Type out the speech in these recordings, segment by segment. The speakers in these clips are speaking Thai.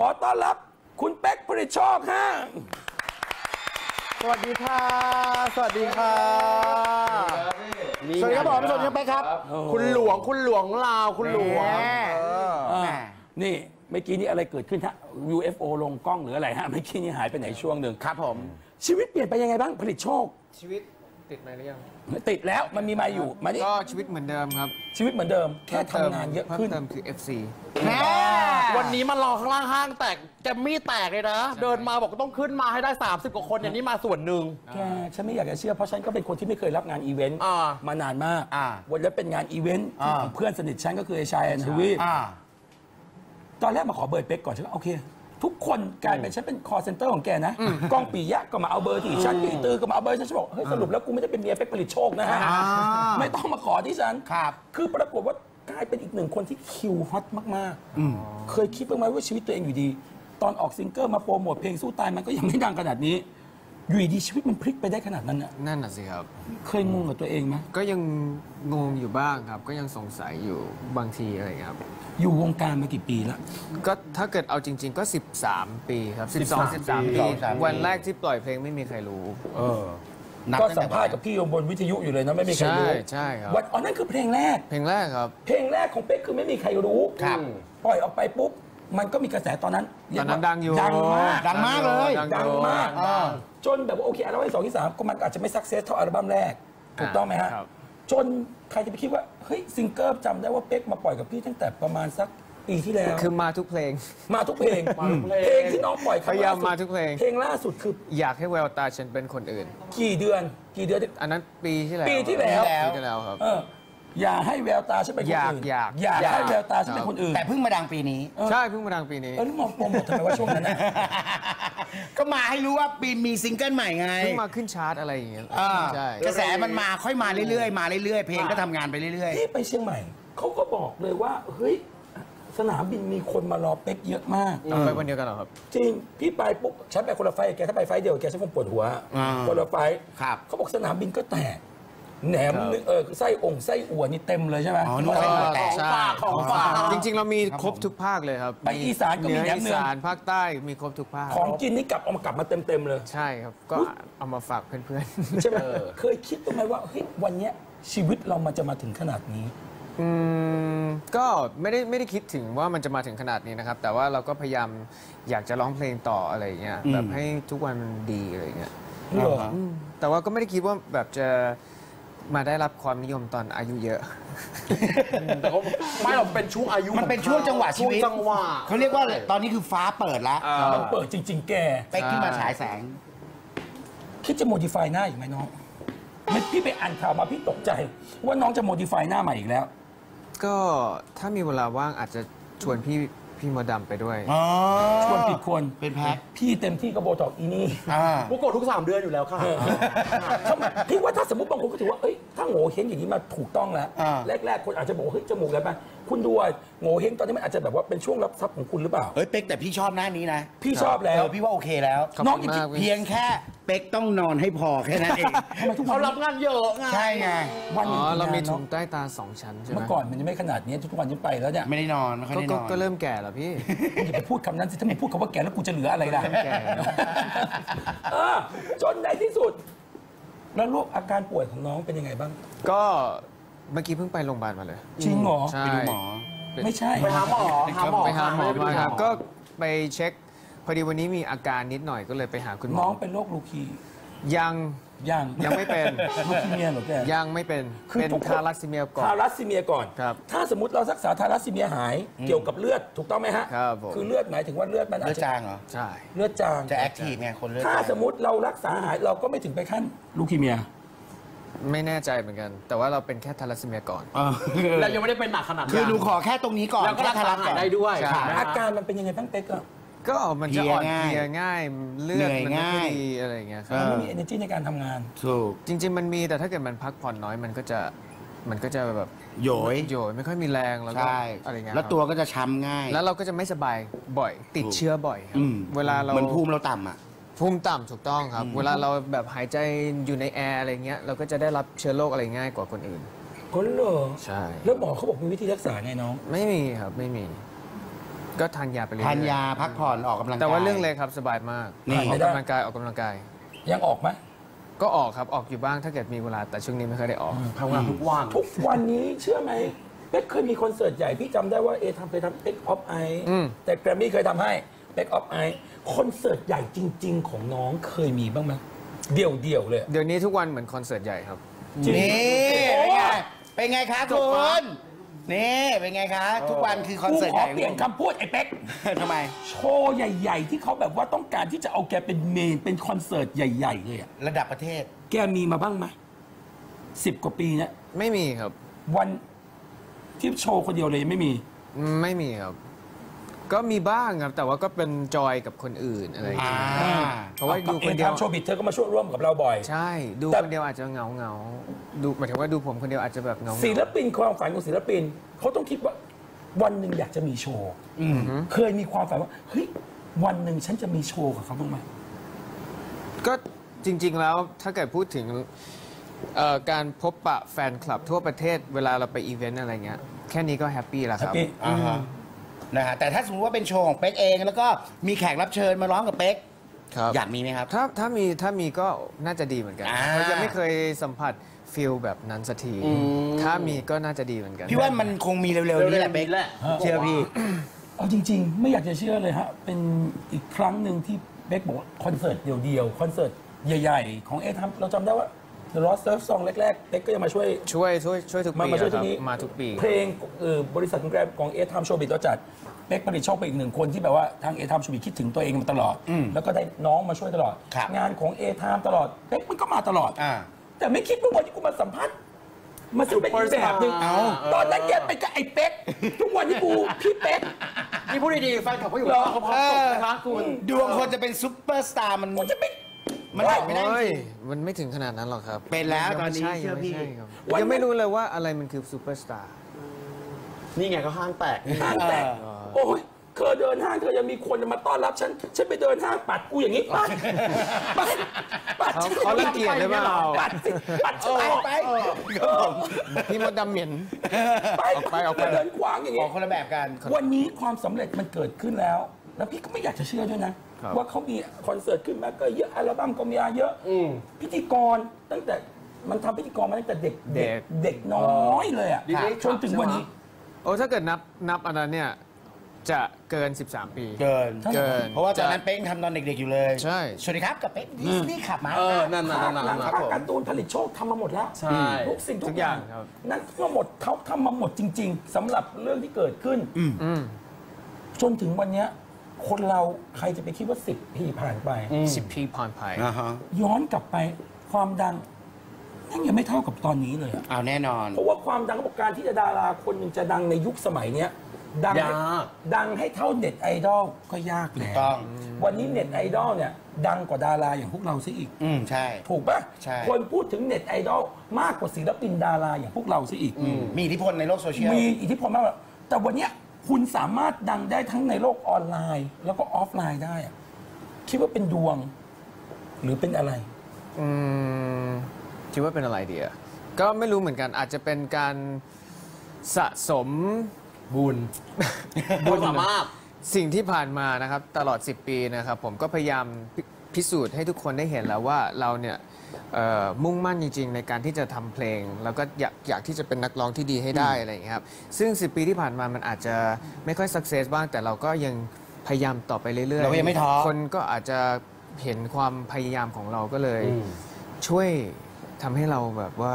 ขอต้อนรับคุณเป๊กผลิตโชคฮะสวัสดีค่ะ สวัสดีค่ะ สวัสดีครับผมสวัสดีครับไปครับ คุณหลวง คุณหลวงลาว คุณหลวงอ่านี่เมื่อกี้นี้อะไรเกิดขึ้นฮะ UFO ลงกล้องหรืออะไรฮะ เมื่อกี้นี้หายไปไหนช่วงหนึ่งครับผม ชีวิตเปลี่ยนไปยังไงบ้างผลิตโชค ชีวิตติดไหมหรือยัง ติดแล้วมันมีมาอยู่ มานี่ก็ชีวิตเหมือนเดิมครับ ชีวิตเหมือนเดิม แค่ทำงานเยอะขึ้นเพิ่มเติมคือ FC แม่ วันนี้มารอข้างล่างห้างแตกแกมมี่แตกเลยนะ เดินมาบอกต้องขึ้นมาให้ได้ 30 กว่าคนอย่างนี้มาส่วนหนึ่ง แกฉันไม่อยากจะเชื่อเพราะฉันก็เป็นคนที่ไม่เคยรับงานอีเวนต์อ่ามานานมาก อ่าวันนี้เป็นงานอีเวนต์อ่า ของเพื่อนสนิทฉันก็คือไอ้ชายแอนทวีปอ่า ตอนแรกมาขอเบอร์เป๊กก่อนฉันก็โอเค ทุกคนกลายเป็นฉันเป็นคอเซ็นเตอร์ของแกนะกล้องปียะก็มาเอาเบอร์ที่ฉันปีตือก็มาเอาเบอร์ฉันฉันบอกเฮ้ยสรุปแล้วกูไม่ได้เป็นเมียเป๊กผลิตโชคนะฮะอ่า ไม่ต้องมาขอที่ฉัน ครับ คือปรากฏว่า กลายเป็นอีกหนึ่งคนที่คิวฮอตมากๆ เคยคิดบ้างไหมว่าชีวิตตัวเองอยู่ดี ตอนออกซิงเกิลมาโปรโมทเพลงสู้ตายมันก็ยังไม่ดังขนาดนี้ อยู่ดีๆชีวิตมันพลิกไปได้ขนาดนั้นน่ะนั่นน่ะสิครับ เคยงงกับตัวเองไหมก็ยังงงอยู่บ้างครับ ก็ยังสงสัยอยู่บางทีอะไรอย่างเงี้ยครับ อยู่วงการมากี่ปีแล้วก็ถ้าเกิดเอาจริง ๆ ก็ 13 ปีครับ 12 13ปี วันแรกที่ปล่อยเพลงไม่มีใครรู้ เออ ก็สัมภาษณ์กับพี่ยงบนวิทยุอยู่เลยนะไม่มีใครรู้ใช่ใช่ครับ วันอ๋อนั่นคือเพลงแรก เพลงแรกครับ เพลงแรกของเป๊กคือไม่มีใครรู้ครับ ปล่อยออกไปปุ๊บ มันก็มีกระแสตอนนั้นตอนนั้นดังอยู่ดังมาก ดังมากเลย ดังดังอยู่มาก อ่า จนแบบว่าโอเคอัลบั้มที่สองที่สามก็มันอาจจะไม่สักเซสเท่าอัลบั้มแรก ถูกต้องไหมฮะ ครับ จนใครจะไปคิดว่า เฮ้ยซิงเกิลจำได้ว่าเป๊กมาปล่อยกับพี่ตั้งแต่ประมาณสัก ปีที่แล้ว คือมาทุกเพลง มาทุกเพลง เพลงที่น้องปล่อยครั้งพยายามล่สุดมาทุกเพลง เพลงล่าสุดคืออยากให้แววตาฉันเป็นคนอื่น กี่เดือน กี่เดือนที่ อันนั้นปีที่แล้วปีที่แล้ว ปีที่แล้วครับ เอออย่าให้แววตาฉันเป็นคนอื่นอยากอยากอยากให้แววตาฉันเป็นคนอื่นแต่เพิ่งมาดังปีนี้ ใช่เพิ่งมาดังปีนี้เออแล้วมองโปรโมททำไมว่าช่วงนั้นนะก็มาให้รู้ว่าปีมีซิงเกิลใหม่ไงเพิ่งมาขึ้นชาร์ตอะไรอย่างเงี้ยอ่าใช่ กระแสมันมาค่อยมาเรื่อยๆ มาเรื่อยๆ เพลงก็ทำงานไปเรื่อย พี่ไปเชียงใหม่ เขาก็บอกเลยว่า เฮ้ย สนามบินมีคนมารอเป๊กเยอะมากเราไปวันเดียวกันเหรอครับ จริง พี่ไปปุ๊บฉันไปคนละไฟล์แกถ้าไปไฟล์เดียวแกฉันคงปวดหัวอ่าคนละไฟล์ครับเขาบอกสนามบินก็แตกแหนมครับนึงเออไส้องค์ไส้อั่วนี่เต็มเลยใช่ไหมอ๋อนึกว่าไส้อั่วแตกใช่ของฝากจริง ๆ เรามีครบทุกภาคเลยครับไปอีสานก็มีเหนือแหนมอีเนืองสานภาคใต้มีครบทุกภาคของกินนี่กลับเอามากลับมาเต็มๆเลย ใช่ครับก็เอามาฝากเพื่อนๆใช่ไหมเคยคิดตัวไหมว่าเฮ้ยวันเนี้ยชีวิตเรามันจะมาถึงขนาดนี้ อืมก็ไม่ได้ไม่ได้คิดถึงว่ามันจะมาถึงขนาดนี้นะครับ แต่ว่าเราก็พยายามอยากจะร้องเพลงต่ออะไรอย่างเงี้ยอืมแบบให้ทุกวันมันดีอะไรอย่างเงี้ยเหรอ อืมแต่ว่าก็ไม่ได้คิดว่าแบบจะมาได้รับความนิยมตอนอายุเยอะไม่หรอกเป็นช่วงอายุๆมันเป็นช่วงจังหวะชีวิตช่วงจังหวะ เขาเรียกว่าตอนนี้คือฟ้าเปิดแล้วมันเปิดจริง ๆ แกไปขึ้นมาฉายแสง คิดจะโมดิฟายหน้าอีกไหมน้องไม่พี่ไปอ่านข่าวมาพี่ตกใจ ว่าน้องจะโมดิฟายหน้าใหม่อีกแล้ว ก็ถ้ามีเวลาว่างอาจจะชวนพี่พี่มดดำไปด้วย อ๋อ ชวนผิดคนเป็นแพ็ค พี่เต็มที่ก็โบท็อกอีนี่อ่าพวกกดทุก 3 เดือนอยู่แล้วค่ะ ทำไมพี่ว่าถ้าสมมติบางคนก็ถือว่าเอ้ยถ้าโง่เฮงอย่างนี้มาถูกต้องแล้ว อ่า แรก ๆ คนอาจจะบอกว่าเฮ้ยจมูกอะไรไป คุณดูว่าโง่เฮงตอนนี้มันอาจจะแบบว่าเป็นช่วงรับทรัพย์ของคุณหรือเปล่า เฮ้ยเป๊กแต่พี่ชอบหน้านี้นะพี่ชอบแล้ว เออพี่ว่าโอเคแล้ว ขอบน้องคุณจริมางกๆพี่เพียงแค่เป๊กต้องนอนให้พอแค่นั้นเองทำไมทุกวัเขานรับงานเยอะไงใช่ไงวันหอ๋นึ่องเรามีทำงนถุงเนาะใต้ตาสองชั้นใช่ไหมเมื่อก่อนมันยังไม่ขนาดนี้ทุกวันนี้ไปแล้วเนี่ยไม่ได้นอนไม่ค่อยก็ได้นก็อนก็เริ่มแก่แล้วพี่อย่าไปพูดคำนั้นสิถ้ามึงพูดคำว่าแก่แล้วกูจะเหลืออะไรล่ะแก่ เออจนในที่สุด แล้วโรคอาการป่วยของน้องเป็นยังไงบ้าง ก็ เมื่อกี้เพิ่งไปโรงพยาบาลมาเลย จริงเหรอ ใช่ ไปดูหมอ ไม่ใช่ ไปหาหมอหาหมอไปหาหมอค่ะมาครับไได้ไปดูหก็ไปเช็ค พอดีวันนี้มีอาการนิดหน่อยก็เลยไปหาคุณหมน้อ องเป็นโรคลูคียังยังยังไม่เป็น ลูคีเมียเหรอแก ยังไม่เป็น คือเป็นทุกคน ทารัสซีเมียก่อน ทารัสซีเมียก่อน ครับถ้าสมมติเรารักษาทารัสซีเมียหายเกี่ยวกับเลือดถูกต้องไหมฮะครับผมคือเลือดหมายถึงว่าเลือดมันอาเลืจอดจะจางเหรอ ใช่ เลือดจาง จะแอคทีฟไงคนเลือดถ้าจางสมมติเรารักษาหายเราก็ไม่ถึงไปขั้นลูคีเมีย ไม่แน่ใจเหมือนกัน แต่ว่าเราเป็นแค่ทารัสซีเมียก่อนเออแล้วยังไม่ได้เป็นหนักขนาดนั้นคือหนูขอแค่ตรงนี้ก่อนแล้วก็แค่รักทาษารักหาก่ยอนได้ด้วยใช่ถูกไหมอาการมันเป็นยังไงบ้างเป๊กอะก็มันจะอ่อนเพลีเพยลียง่ายเลือดเหนื่อยมันไม่ค่อยง่ายดีอะไรอย่างเงี้ยคเอรับอไม่มี energy ในการทำงาน ถูกจริง ๆ มันมีแต่ถ้าเกิดมันพักผ่อนน้อยมันก็จะมันก็จะแบบโหยโยยไม่ค่อยมีแรงแล้วก็ใช่อะไรเงี้ยแล้วครับตัวก็จะช้ำง่าย แล้วเราก็จะไม่สบายบ่อยติดเชื้อบ่อยครับอืมเวลาเรา เหมือนภูมิเราต่ำอะ ภูมิต่ำถูกต้องครับ เวลาเราแบบหายใจอยู่ในแอร์อะไรเงี้ยเราก็จะได้รับเชื้อโรคอะไรง่ายกว่าคนอื่นก็เหรอใช่ แล้วหมอเขาบอกมีวิธีรักษาไงน้อง ไม่มีครับไม่มี ก็ทานยาไปเรื่อยๆทานยาพักผ่อนออกกำลังกาย แต่ว่าเรื่องเล็กครับสบายมากนี่ ออกกำลังกายออกกำลังกาย ยังออกไหมก็ออกครับออกอยู่บ้างถ้าเกิดมีเวลาแต่ช่วงนี้ไม่ค่อยได้ออก ทำงานทุกวัน ทุกวันนี้เชื่อไหมเป๊กเคยมีคอนเสิร์ตใหญ่พี่จำได้ว่าเอทำเคยทำเป๊กออฟไออืม แต่แกรมมี่เคยทำให้ เป๊กออฟไอคอนเสิร์ตใหญ่จริง ๆ ของน้องเคยมีบ้างไหมเดี่ยวเดี่ยวๆเลย เดี๋ยวนี้ทุกวันเหมือนคอนเสิร์ตใหญ่ครับ จริง นี่เป็นไงเป็นไงคะคุณนี่เป็นไงคะทุกวันคือคอนกูเสิร์ตขใหอญ่เปลี่ยนคำพูดไอ้เป๊ก ทำไม โชว์ใหญ่ๆ ที่เขาแบบว่าต้องการที่จะเอาแกเป็นเมน เป็นคอนเสิร์ตใหญ่ ๆ เลยอะระดับประเทศ แกมีมาบ้างไหมสิบกว่าปีเนี่ยไม่มีครับวันที่โชว์คนเดียวเลยยังไม่มี ไม่มีครับ ก็มีบ้างครับ แต่ว่าก็เป็นจอยกับคนอื่นอะไรอย่างเงี้ยอ่าเพราะว่าดูเอคนเดียวทำโชว์บิดเธอก็มาช่วยร่วมกับเราบ่อย ใช่ ดูแต่คนเดียวอาจจะเหงาเหงาดูหมายถึงว่าดูผมคนเดียวอาจจะแบบเหงาๆศิลปินความฝันของศิลปินเขาต้องคิดว่าวันหนึ่งอยากจะมีโชว์เคยมีความฝันว่าเฮ้ยวันหนึ่งฉันจะมีโชว์กับเขาบ้างไหมก็จริง ๆ แล้วถ้าเกิดพูดถึงเอ่อการพบปะแฟนคลับทั่วประเทศเวลาเราไปอีเวนต์อะไรเงี้ย แค่นี้ก็แฮปปี้แล้วครับพี่อ่าฮะ นะฮะแต่ถ้าสมมติว่าเป็นโชว์ของเป๊กเอง แล้วก็มีแขกรับเชิญมาร้องกับเป๊กครับอยากมีไหมครับ ถ้าถ้ามีถ้ามีก็น่าจะดีเหมือนกันอ่า เพราะยังไม่เคยสัมผัสฟิลแบบนั้นสักทีถ้ามีก็น่าจะดีเหมือนกัน พี่ว่ามันคงมีเร็วๆนี้แหละเป๊กเร็วๆนี้แหละเชื่อพี่ เอาจริง ๆ ไม่อยากจะเชื่อเลยฮะ เป็นอีกครั้งหนึ่งที่เบคบอกว่าคอนเสิร์ตเดียวๆ คอนเสิร์ตใหญ่ ๆ ของเอทำเราจำได้ว่า The Lost Surf Song แรกๆเบคก็ยังมาช่วย ช่วยช่วยช่วยทุกมาปีมาช่วยคทีรับนี้มาทุกปี เพลงเอ่อบริษัทของแกรมของเอทามโชบิตเราจัดเป๊กผลิตโชคไปนอีกหนึ่งคนที่แบบว่าทางเอทามโชบิตคิดถึงตัวเองมาตลอด แล้วก็ได้น้องมาช่วยตลอด ครับงานของเอทามตลอดเป๊กมันก็มาตลอด อ่าแต่ไม่คิดว่าวันที่กูมาสัมภาษณ์มันจะเป็นอีกแบบหนึ่งเอา ตอนนั้นแกไปกับไอ้เป๊กทุกวันที่กูพี่เป๊กนี่พูดดีๆแฟนคลับเขาอยู่เหรอเขาพร้อมส่งนะคะคุณ ดวงคนจะเป็นซุปเปอร์สตาร์มัน กูจะไม่ มันหาไม่ได้จโอ้ยริง มันไม่ถึงขนาดนั้นหรอกครับเป็นแล้วยังตอนไม่นี้ใช่เชื่ยัองไม่พี่ใช่ครับวันนั้น ยังไม่รู้เลยว่าอะไรมันคือซูเปอร์สตาร์ นี่ไงก็ห้างแตก ห้างแตกโอ้ยเธอเดินห้างเธอยังมีคนมาต้อนรับฉัน ฉันไปเดินห้างปัดกูอย่างนี้ปัดปัดปัดเขาเขารังเกียจหรือเปล่า ปัดสิปัดฉันไปพี่มดดำเหม็น ไปออกไปออกไป เดินขวางอย่างขอนี้งคนละแบบกัน วันนี้ความสำเร็จมันเกิดขึ้นแล้ว แล้วพี่ก็ไม่อยากจะเชื่อด้วยนะครับ ว่าเขามีคอนเสิร์ตขึ้นมาก็เยอะอัลบั้มก็มีเยอะอืมพิธีกรตั้งแต่มันทำพิธีกรมาตั้งแต่เด็กเด็กเด็กน้อยเลยอะดีๆจนถึงวันนี้โอ้ถ้าเกิดนับนับอันนั้นเนี่ยจะเกิน 13 ปี เกิน เกิน เพราะว่าตอนนั้นจะเป๊กทำตอนเด็ก ๆ อยู่เลย ใช่ สวัสดีครับ กับเป๊กดิสนีย์ขับมาเออนั่นน่ะภานั่คนหลัน่ะงนั่นภาน่ะคการ์ตูนผลิตโชคทำมาหมดแล้ว ใช่ ทุกสิ่งทุทุกกออย่าย่างงครับนั่นก็หมดเขาทำมาหมดจริง ๆสำหรับเรื่องที่เกิดขึ้นอืมจนถึงวันเนี้ย คนเราใครจะไปคิดว่า10ปีผ่านไป สิบปีผ่านไปอ่าฮะย้อนกลับไปความดังนั่นยังไม่เท่ากับตอนนี้เลยอะเอาแน่นอน เพราะว่าความดังของการที่จะดาราคนหนึ่งจะดังในยุคสมัยเนี้ยดังให้ยาก ดังให้เท่าเน็ตไอดอลก็ยากถูแล้กวต้อง วันนี้เน็ตไอดอลเนี่ยดังกว่าดาราอย่างพวกเราซะอีก อืมใช่ ถูกปะใช่ คนพูดถึงเน็ตไอดอลมากกว่าศิลปินดาราอย่างพวกเราซะอีก มีอิทธิพลในโลกโซเชียล มีอิทธิพลมากกว่าแต่วันเนี้ย คุณสามารถดังได้ทั้งในโลกออนไลน์ แล้วก็ออฟไลน์ได้อะคิดว่าเป็นดวง หรือเป็นอะไร อืมคิดว่าเป็นอะไรดีอะก็ไม่รู้เหมือนกันอาจจะเป็นการสะสมบุญ บุญสามารถสิ่งที่ผ่านมานะครับ ตลอด 10 ปีนะครับ ผมก็พยายาม พิพิสูจน์ให้ทุกคนได้เห็นแล้วว่าเราเนี่ยเอ่อมุ่งมั่นจริง ๆ ในการที่จะทำเพลง แล้วก็อยากอยากที่จะเป็นนักร้องที่ดีให้ได้อะไรอย่างเงี้ยครับซึ่ง 10 ปีที่ผ่านมามันอาจจะไม่ค่อยสักเซสบ้างแต่เราก็ยังพยายามต่อไปเรื่อยๆเราก็ยังไม่ท้อคนก็อาจจะเห็นความพยายามของเราก็เลยอืมช่วยทำให้เราแบบว่า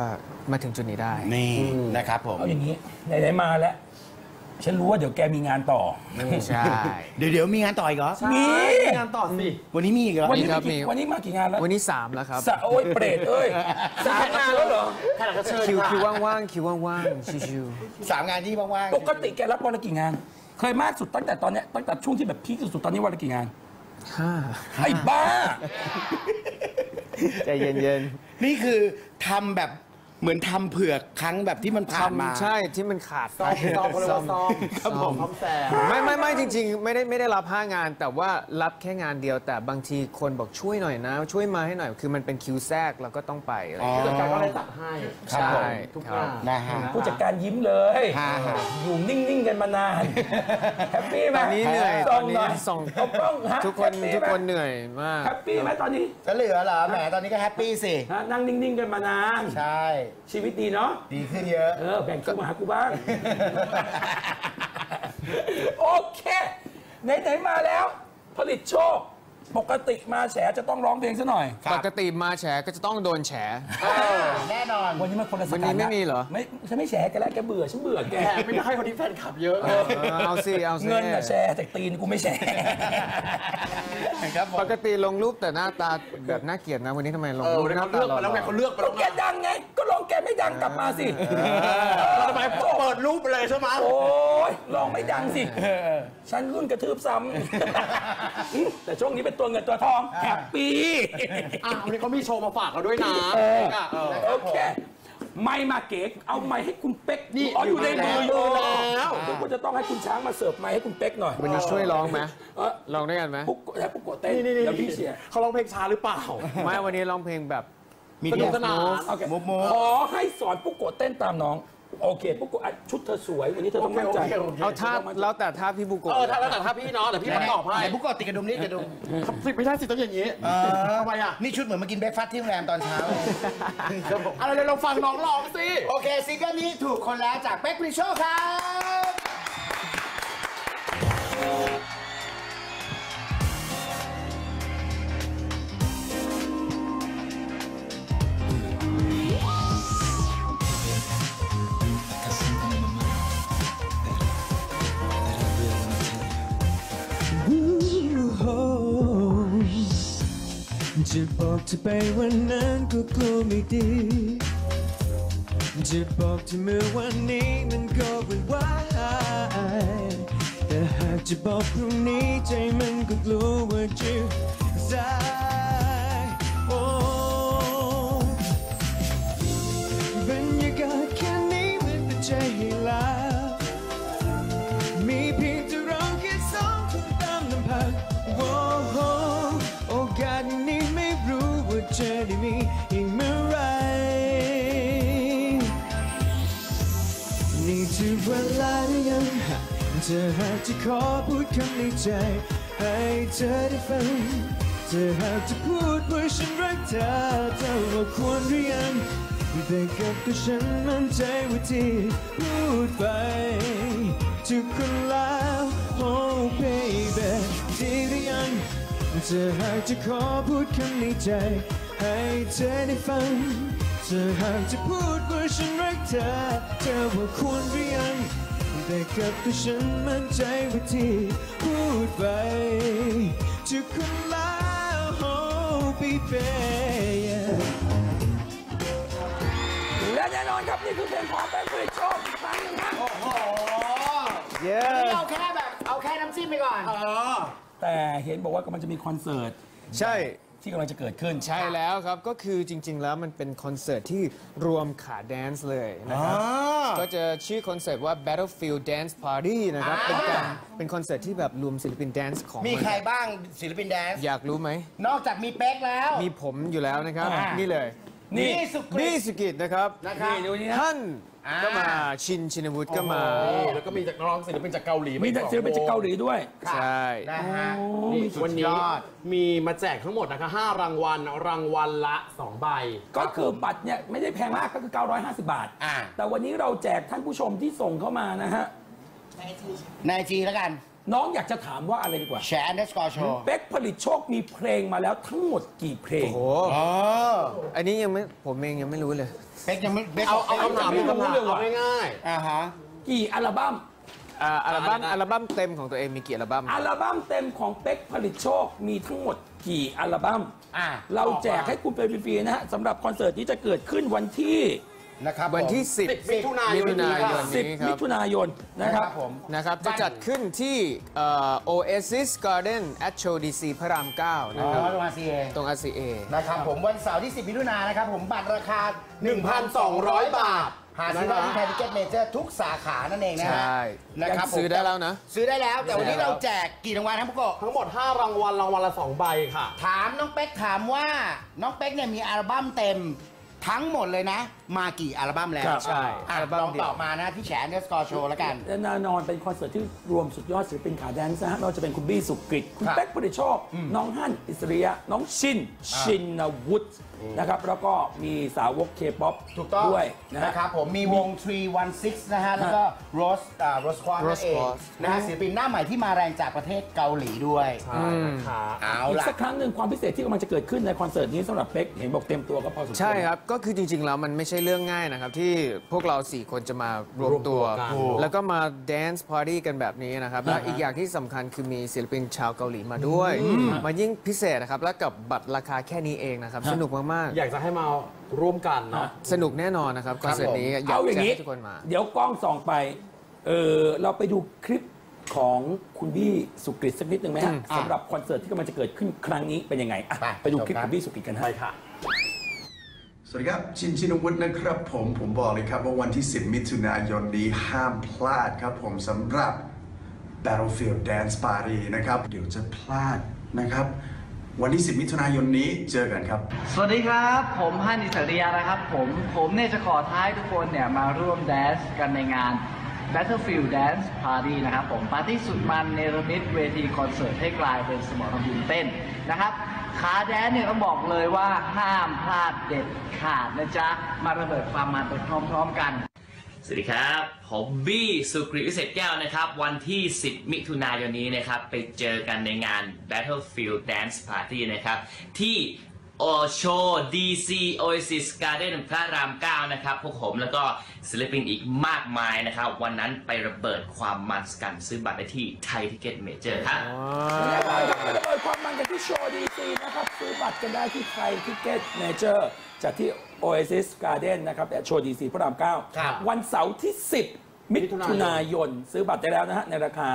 มาถึงจุดนี้ได้นี่นะครับผมเอาอย่างนี้ไหนๆมาแล้ว ฉันรู้ว่าเดี๋ยวแกมีงานต่อ ใช่ เดี๋ยวเดี๋ยวมีงานต่ออีกเหรอ มีงานต่อสิ วันนี้มีอีกเหรอ วันนี้ครัมาบกี่มีวันนี้มากี่งานแล้ว วันนี้ 3 แล้วครับสะโอ้ยเปรตเอ้ยสามงานแล้วเหรอแค่ไหนก็เชิญคิวค่ะคิวว่างๆคิวว่างๆชิวสามงานที่ว่างๆปกติแกรับวันละกี่งาน เคยมากสุดตั้งแต่ตอนเนี้ยตั้งแต่ช่วงที่แบบพีคสุดๆตอนนี้วันละกี่งานๆห้าไอ้บ้าใจเย็นนี่คือทำแบบ เหมือนทำเผือกครั้งแบบที่มันผ่านมาทำใช่ที่มันขาดซ่อมซ่อมเขาเรียกว่าซ่อมครับผมซ่อมแซม ไม่ไม่ไม่จริง ๆ ไม่ได้ไม่ได้รับห้างาน แต่ว่ารับแค่งานเดียวแต่บางทีคนบอกช่วยหน่อยนะ ช่วยมาให้หน่อย คือมันเป็นคิวแทรกเราก็ต้องไปอะไรอย่างเงี้ย ผู้จัดการก็เลยตัดให้ครับใช่ผม ทุกคอรับย่างนะฮะ ผู้จัดการยิ้มเลย ฮะฮะ อยู่นิ่ง ๆ กันมานาน แฮปปี้ไหมตอนนี้เหนื่อยส่ตองนหนี้น่อยส่งเอากล้องฮะทุกคนแฮปปี้ทุกไหมคนเหนื่อยมาก แฮปปี้ไหมตอนนี้จะเหลือเหรอแหมตอนนี้ก็แฮปปี้สิ ฮะนั่งนิ่ง ๆ กันมานาน ใช่ชีวิตดีเนาะ ดีขึ้นเยอะเออ แบ่งคิวมาหากูบ้าง โอเค ไหน ๆ มาแล้ว ผลิตโชค ปกติมาแฉจะต้องร้องเพลงซะหน่อยครับปกติมาแฉก็จะต้องโดนแฉ แน่นอน วันนี้มันคนละสวันถานี้นะไม่มีเหรอ ไม่ฉันไม่แฉแกันแล้วแกเบื่อฉันเบื่อแกแถมไม่ได้คนที่แฟนคลับเยอะเออเอาสิเอาสิเงินน่ะแชร์แต่ตีนกูไม่แชร์ครับผมปกติลงรูปแต่หน้าตาแบบน่าเกลียดนะวันนี้ทำไมลงเออรูปวันหนี้น้าเขาตาเลือกหไปล่แล้วไงอเขาเลือกไปก็แล้วแกดังไง ก็ลองแกไม่ดังกลับมาสิแล้วทำไมเปิดรูปไปเลยใช่ไหมโอ้ยลองไม่ดังสิฉันรุ่นกระทืบซ้ำแต่ช่วงนี้เป็นตัวเงินตัวทองแฮปปี้อะวันนี้เขามีโชว์มาฝากเราด้วยนะเอออะเออโอเคไม่มาเก๋เอาไม้ให้คุณเป๊กนี่อ๋ออยู่ในมืออยู่แล้วเดี๋ยวก็จะต้องให้คุณช้างมาเสิร์ฟไม้ให้คุณเป๊กหน่อยๆวันนี้ช่วยร้องไหมเออร้องด้วยกันไหมปุ๊กโกะแล้วปุ๊กโกะเต้นนี่นี่นี่เดี๋ยวพี่เชียร์เขาร้องเพลงช้าหรือเปล่าไม่วันนี้ร้องเพลงแบบมีสนุกสนานโอเคมุกมุกขอให้สอนปุ๊กโกะเต้นตามน้อง โอเคปุ๊กโกะอะชุดเธอสวยวันนี้เธอต้องมั่นใจ โอเคโอเค เอาท่าแล้วแต่ท่าพี่บุโกะเออถ้าแล้วแต่ถ้าพี่เนาะเดี๋ยวพี่ประกอบให้ไหนบุกกดติดกระดุมนี่กระดุมสิไม่ได้สิต้องอย่างนี้ทำไมอะนี่ชุดเหมือนมากินเบรกฟาสต์ที่โรงแรมตอนเช้าเลยอะไรเดี๋ยวเราฟังน้องร้องสิ โอเคซิงเกิลนี้ถูกคนแล้วจากเป๊กปริโชครับ จะไปวันนั้นก็กลัวไม่ดี จะบอกที่เมื่อวันนี้มันก็วุ่นวายแต่หากจะบอกพรุ่งนี้ใจมันก็กลัวว่าจะสาย เธอหากจะขอพูดคำในใจให้เธอได้ฟังเธอหากจะพูดว่าฉันรักเธอเธอว่าควรหรือยังแต่กับตัวฉันมั่นใจว่าที่พูดไปทุกคนแล้ว oh baby ดีหรือยังเธอหากจะขอพูดคำในใจให้เธอได้ฟังเธอหากจะพูดว่าฉันรักเธอเธอว่าควรหรือยัง แต่กับตัวฉันมั่นใจว่าที่พูดไปทุกคนแล้ว oh baby yeah. และแน่นอนครับนี่คือเพลงของแป๊กผลิตโชคอีกครั้งหนึงนะเย้เอาแค่แบบเอาแค่น้ำจิ้มไปก่อนแต่เห็นบอกว่ากำลังจะมีคอนเสิร์ต ใช่ ที่กำลังจะเกิดขึ้น ใช่แล้วครับก็คือจริง ๆ แล้วมันเป็นคอนเสิร์ตที่รวมขาแดนซ์เลยนะครับ ก็จะชื่อคอนเสิร์ตว่า Battlefield Dance Party นะครับ เป็นการเป็นคอนเสิร์ตที่แบบรวมศิลปินแดนซ์ของมีเองใครบ้างศิลปินแดนซ์อยากรู้ไหม นอกจากมีเป๊กแล้ว มีผมอยู่แล้วนะครับอ่านี่นี่เลย นี่นี่สุกบี้สุกิจนะครับนะครับนี่ดูนี่นะ ท่านอ่า ก็มาชินชินวุฒิก็มา นี่แล้วก็มีจากนักร้องศิลปินจากเกาหลีมีแต่ศิลปินจากเกาหลีด้วย ใช่ นะฮะนี่สุดวันยนี้อดมีมาแจกทั้งหมดนะคะ5รางวัลรางวัลละ2ใบ ก็คือบัตรเนี่ยไม่ได้แพงมากก็คือ 950 บาท อ่า แต่วันนี้เราแจกท่านผู้ชมที่ส่งเข้ามานะฮะ ในจีแล้วกัน น้องอยากจะถามว่าอะไรดีกว่าแชร์ underscore show เป๊กผลิตโชคมีเพลงมาแล้วทั้งหมดกี่เพลง โอ้โหอ๋ออันนี้ยังไม่ผมเองยังไม่รู้เลย เป๊กยังไม่เป๊กเอาเอาคำถามไม่เป็นรู้คำถามเลยว่ะเอาง่ายอ่าฮะกี่อัลบั้มอ่าอัลบั้มอ่าอัลบั้มเต็มของตัวเองมีกี่อัลบั้มอัลบั้มเต็มของเป๊กผลิตโชคมีทั้งหมดกี่อัลบั้มอ่าเราแจกให้คุณเป็นฟรีๆนะฮะสำหรับคอนเสิร์ตนี้จะเกิดขึ้นวันที่ นะครับวันที่ผม10มิถุนายนมิถุนายน10นี้คมิรับถุนายนนะนะคครัรับบผม นะครับ จะจัดขึ้นที่เอ่อ Oasis Garden at Show DC พระราม 9 อ๋นะครับอตรงอาซีเอตรง RCA นะครับผมวันเสาร์ที่ 10มิถุนายนนะครับผมบัตรราคา 1,200 บาท หาซื้อได้ที่ไทยทิเก็ตเมเจอร์ทุกสาขานั่นเองนะใชฮะ่นะครับผมซื้อได้แล้วนะ ซื้อได้แล้ว แต่วันนี้ซื้อได้แล้วเราแจกกี่รางวัลครับพุกโกะทั้งหมด 5 รางวัลรางวัลละ 2 ใบค่ะ ถามน้องเป๊กถามว่าน้องเป๊กเนี่ยมีอัลบั้มเต็มทั้งหมดเลยนะ มากี่อัลบั้มแล้วครับใช่อะอัลบั้มลองเดียว ตอบมานะที่แฉเนสกอร์โชว์แล้วกัน และแน่นอนเป็นคอนเสิร์ตที่รวมสุดยอดศิลปินขาแดนซ์นะฮะไม่ว่าจะเป็นคุณบี้สุกริตคุณครับเป๊กผลิตโชค น้องฮั่นอิสริยะ น้องชิน ชินวุฒินะครับ แล้วก็มีสาวกเคป๊อปถูกต้องด้วยนะฮะ นะครับผมมีวง 316 นะฮะ แล้วก็ Rose อ่า Rose Quartz นั่ Rose นเอง Quartz นะฮะศิลปินหน้าใหม่ที่มาแรงจากประเทศเกาหลีด้วย ใช่นะคะเอาอีกล่ะ สักครั้งหนึ่งความพิเศษที่กำลังจะเกิดขึ้นในคอนเสิร์ตนี้สำหรับเป๊กเห็นบอกเต็มตัวก็พอสมควร ใช่ครับ ก็คือจริงๆ แล้วมันไม่ใช่เรื่องง่ายนะครับ ที่พวกเรา4คนจะมารวมตัวรวมตัวกันแล้วก็มาแดนซ์พาร์ตี้กันแบบนี้นะครับ และอีกอย่างที่สำคัญคือมีศิลปินชาวเกาหลีมาด้วย มันยิ่งพิเศษนะครับ และกับบัตรราคาแค่นี้เองนะครับ สนุกมากอยากจะให้มาร่วมกันเนาะ ๆ สนุกแน่นอนนะครับคอนเสิร์ตนี้อยากเอาอย่างจะนี้ ให้ทุกคนมา เดี๋ยวกล้องส่องไป เออเราไปดูคลิปของคุณบี้สุกริตสักนิดหนึ่งไหมฮะอะสำหรับคอนเสิร์ตที่กำลังจะเกิดขึ้นครั้งนี้เป็นยังไงอะไปไปดูคลิปชมครัคุบณบี้สุกริตกันฮะ ไปค่ะ สวัสดีครับ ชินชินวุฒินะครับผมผมบอกเลยครับว่าวันที่ 10 มิถุนายนนี้ห้ามพลาดครับผมสำหรับ Battlefield Dance Party นะครับ เดี๋ยวจะพลาดนะครับ วันที่ 10 มิถุนายนนี้เจอกันครับ สวัสดีครับ ผมฮันอิสริยานะครับ ผมผมเนี่ยจะขอท้ายทุกคนเนี่ยมาร่วมแดนซ์กันในงาน Battlefield Dance Party นะครับผมปาร์ตี้สุดมันเนรมิตเวทีคอนเสิร์ตให้กลายเป็นสมรภูมิเต้นนะครับ ขาแดนเนี่ยต้องบอกเลยว่าห้ามพลาดเด็ดขาดนะจ๊ะ มาระเบิดความมันไปพร้อมๆกัน สวัสดีครับ ผมบี้สุกริวิเศษแก้วนะครับ วันที่ 10 มิถุนายนนี้นะครับ ไปเจอกันในงาน Battlefield Dance Party นะครับ ที่ โอโช DC Oasis Garden พระราม9นะครับ พวกผมแล้วก็ศิลปินอีกมากมายนะครับ วันนั้นไประเบิดความมันกันซื้อบัตรได้ที่ไทยทิเก็ตเมเจอร์ครับแน่นอนครับไประเบิดความมันกันที่โชว์ดีซีนะครับซื้อบัตรกันได้ที่ไทยทิเก็ตเมเจอร์จากที่ Oasis Garden นะครับโชว์ดีซีพระรามครับ9วันเสาร์ที่ 10มิถุนายน ซื้อบัตรได้แล้วนะฮะ ในราคา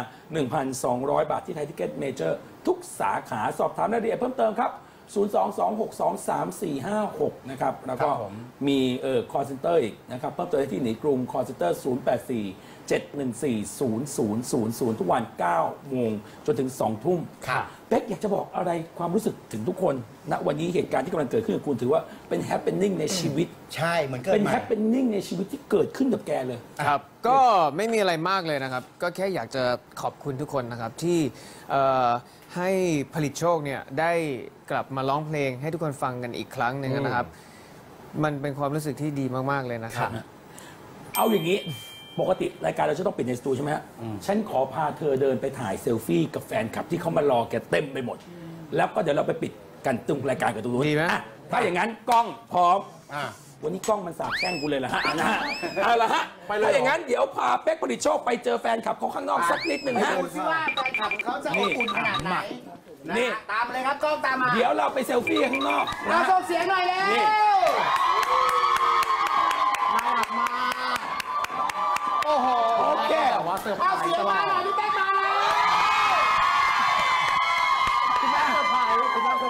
1,200 บาทที่ไทยทิเก็ตเมเจอร์ ทุกสาขาสอบถามรายละเอียดเพิ่มเติมครับ 022623456 นะครับ แล้วก็ครับผม มีเอ่อคอร์เซนเตอร์อีกนะครับ เพิ่มเติมได้ที่หนีกรุงคอร์เซนเตอร์ 084 714 0000 ทุกวัน 9 โมงจนถึง 2 ทุ่ม ครับ เป๊กอยากจะบอกอะไรความรู้สึกถึงทุกคนณวันนี้เหตุการณ์ที่กำลังเกิดขึ้นกับคุณถือว่าเป็นแฮปปี้นิ่งในชีวิต ใช่เหมือนเกิดเป็นใหม่ แฮปปี้นิ่งในชีวิตที่เกิดขึ้นกับแกเลย ครับก็ไม่มีอะไรมากเลยนะครับ ก็แค่อยากจะขอบคุณทุกคนนะครับที่เอ่อ ให้ผลิตโชคเนี่ยได้กลับมาร้องเพลงให้ทุกคนฟังกันอีกครั้งหนึ่งนะครับ มันเป็นความรู้สึกที่ดีมาก ๆ เลยนะครับ เอาอย่างนี้ปกติรายการเราจะต้องปิดในสตูใช่ไหมฮะ ฉันขอพาเธอเดินไปถ่ายเซลฟี่กับแฟนคลับที่เขามารอแกเต็มไปหมด แล้วก็เดี๋ยวเราไปปิดกันตรงรายการกับตรงนู้นดีไหมอะถ้าอย่างนั้นกล้องพร้อมอะ วันนี้กล้องมันสาบแช่งกูเลยเหรอฮะนะฮะเอาละฮะไปเลยเหรอ ถ้าอย่างนั้นเดี๋ยวพาเป๊กผลิตโชคไปเจอแฟนคลับเขาข้างนอกสักนิดหนึ่งไปฮะ ดูซิว่าแฟนคลับเขาจะอบอุ่นขนาดไหนนะนี่ฮะตามมาเลยครับกล้องตามมาเดี๋ยวเราไปเซลฟี่กันข้างนอกนะเราฮะ ส่งเสียงหน่อยเร็นี่วน่ารักมากโอ้โหโอเคแต่ว่าเซอร์ไพรเอาส์เสียงตลมาอดหน่อยพี่แป๊กมาแล้ว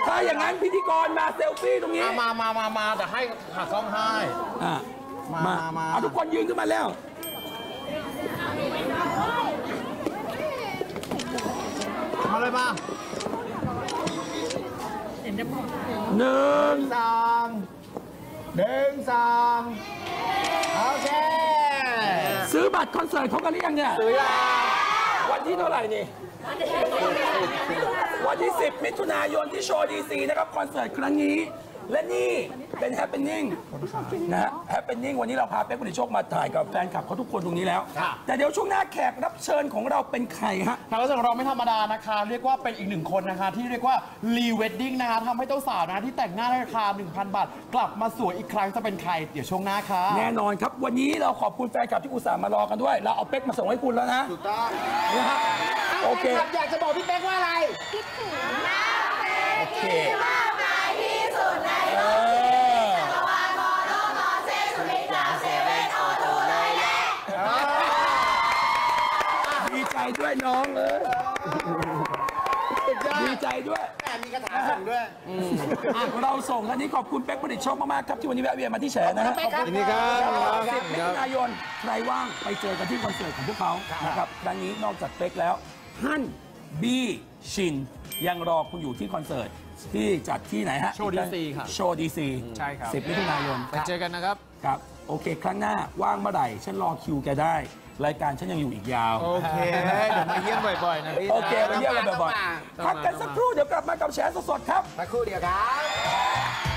ถ้า อย่างนั้นพิธีกรมาเซลฟี่ตรงนี้อะมามามามาแต่ให้หักกล้องให้อะมามามามาเอาทุกคนยืนขึ้นมาแล้ว มาเลยมาหนึ่งสองหนึ่งสองโอเค ซื้อบัตรคอนเสิร์ตเขากันหรือยังเนี่ย ซื้อยังวัน ที่เท่าไหร่นี่ วันที่ 10 มิถุนายนที่โชว์ดีซีนะครับคอนเสิร์ตครั้งนี้ และนี่เป็นแฮปปี้นิ่งนะฮะแฮปปี้นิ่งวันนี้เราพาเป๊กผลิตโชคมาถ่ายกับแฟนคลับเขาทุกคนตรงนี้แล้ว แต่เดี๋ยวช่วงหน้าแขกรับเชิญของเราเป็นใครฮะแขกรับเชิญของเราไม่ธรรมดานะคะ เรียกว่าเป็นอีกหนึ่งคนนะคะ ที่เรียกว่ารีเวดดิ้งนะคะทำให้เจ้าสาวนะคะที่แต่งหน้าในราคา 1,000 บาท กลับมาสวยอีกครั้งจะเป็นใครเดี๋ยวช่วงหน้าค่ะแน่นอนครับวันนี้เราขอบคุณแฟนคลับที่อุตส่าห์มารอกันด้วย เราเอาเป๊กมาส่งให้คุณแล้วนะถูกต้องนะฮะโอเคแฟนคลับอยากจะบอกพี่เป๊กว่าอะไรโอเค ใจด้วยน้องเออดีใจด้วย แต่มีกระถาส่งด้วย เราส่งอันนี้ขอบคุณเป๊กผลิตโชคมากๆครับที่วันนี้แวะเวียนมาที่แฉนะฮะขอบคุณครับสิบมิถุนายนใครว่างไปเจอกันที่คอนเสิร์ตของพวกเขานะครับครั้งนี้นอกจากเป๊กแล้วท่านบี้ชินยังรอคุณอยู่ที่คอนเสิร์ตที่จัดที่ไหนฮะ โชว์ดีซีครับโชว์ดีซีใช่ครับสิบมิถุนายนไปเจอกันนะครับ ครับ โอเค ครั้งหน้าว่างเมื่อไหร่ ฉันรอคิวแกได้ รายการฉันยังอยู่อีกยาว โอเคเดี๋ยวมาเยี่ยมบ่อยๆนะพี่นะโอเคมาเยี่ยมกันบ่อยต้องมาๆพักกันสักครู่เดี๋ยวกลับมากับแฉสดๆครับ สักครู่เดียวครับ